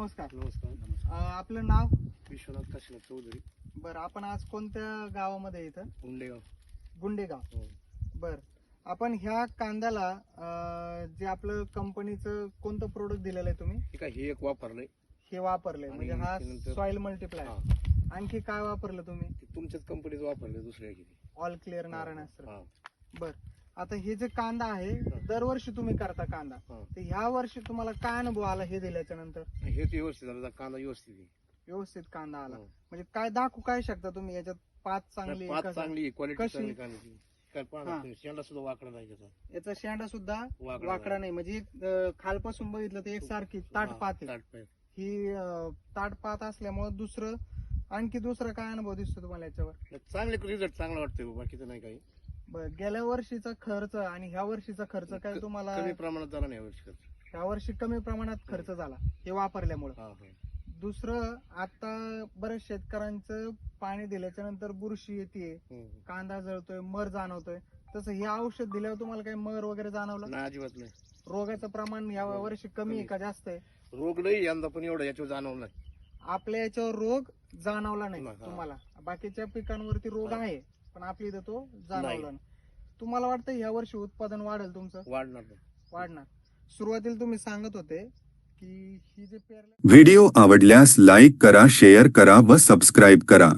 नमस्कार. अं, आपलं नाव? विश्वनाथ काशीनाथ चौधरी. बरं आपण आज कोणत्या गावामध्ये आहे इथं? उंडेगाव गुंडेगाव. हो. बर आपण ह्या कांद्याला अं, जे आपलं कंपनीचं कोणतं प्रोडक्ट दिलेलं आहे तुम्ही? हे काय हे एक वापरलंय. हे वापरले आणि म्हणजे हा त्यानंतर- सॉइल मल्टीप्लाय हा. आणखी काय वापरलं तुम्ही? ते तुमच्याच कंपनीचं वापरलंय दुसऱ्या किती ऑल क्लिअर नारायणास्त्र हा. बर. आता हे जे कांदा आहे दरवर्षी तुम्ही करता कांदा. हा. तर ह्या वर्षी तुम्हाला काय अनुभव आला हे दिल्याच्या नंतर? हे ते व्यवस्थित झालं. कांदा व्यवस्थित आहे. व्यवस्थित कांदा आला. हो. म्हणजे काय दाखवू काय शकता तुम्ही? याच्यात पाच चांगली कसं? चांगली क्वालिटी कशी? चांगली कांद्याची. काय हा. पाहणार शेंडा सुद्धा वाकडा नाही त्याचा. याचा शेंडा सुद्धा वाकडा वाकडा नाही. म्हणजे अं, खालपासून बघितलं तर एक सारखी ताट हा, पात आहे. ही अं, ताट पात असल्यामुळे दुसरं आणखी दुसरा काय अनुभव दिसतो तुम्हाला याच्यावर? चांगले रिझल्ट चांगला वाटतोय. बाकीचं नाही काही. बरं गेल्या वर्षीचा खर्च आणि ह्या वर्षीचा खर्च काय क- तुम्हाला कमी प्रमाणात झाला नाही यावर्षी खर्च. ह्या वर्षी कमी प्रमाणात खर्च झाला हे वापरल्यामुळे. हा हा. दुसरं आता बऱ्याच शेतकऱ्यांचं पाणी दिल्याच्या नंतर बुरशी येते हम्म. कांदा जळतोय मर जाणवतोय. तसं हे औषध दिल्यावर तुम्हाला काही मर वगैरे जाणवलं? नाही अजिबात नाही. रोगाचं प्रमाण या हो, वर्षी कमी आहे का जास्त आहे? रोग नाही यंदा पण एवढं याच्यावर जाणवलं नाही. आपल्या याच्यावर रोग जाणवला नाही नाही, हा. तुम्हाला. बाकीच्या पिकांवरती रोग हा. आहे. पण आपल्या इथं तो जाणवला नाही. नाही. तुम्हाला वाटतं या वर्षी उत्पादन वाढेल तुमचं? वाढणार नाही. वाढणार. सुरुवातीला तुम्ही सांगत होते की ही जे व्हिडिओ आवडल्यास लाईक करा शेअर करा व सबस्क्राईब करा.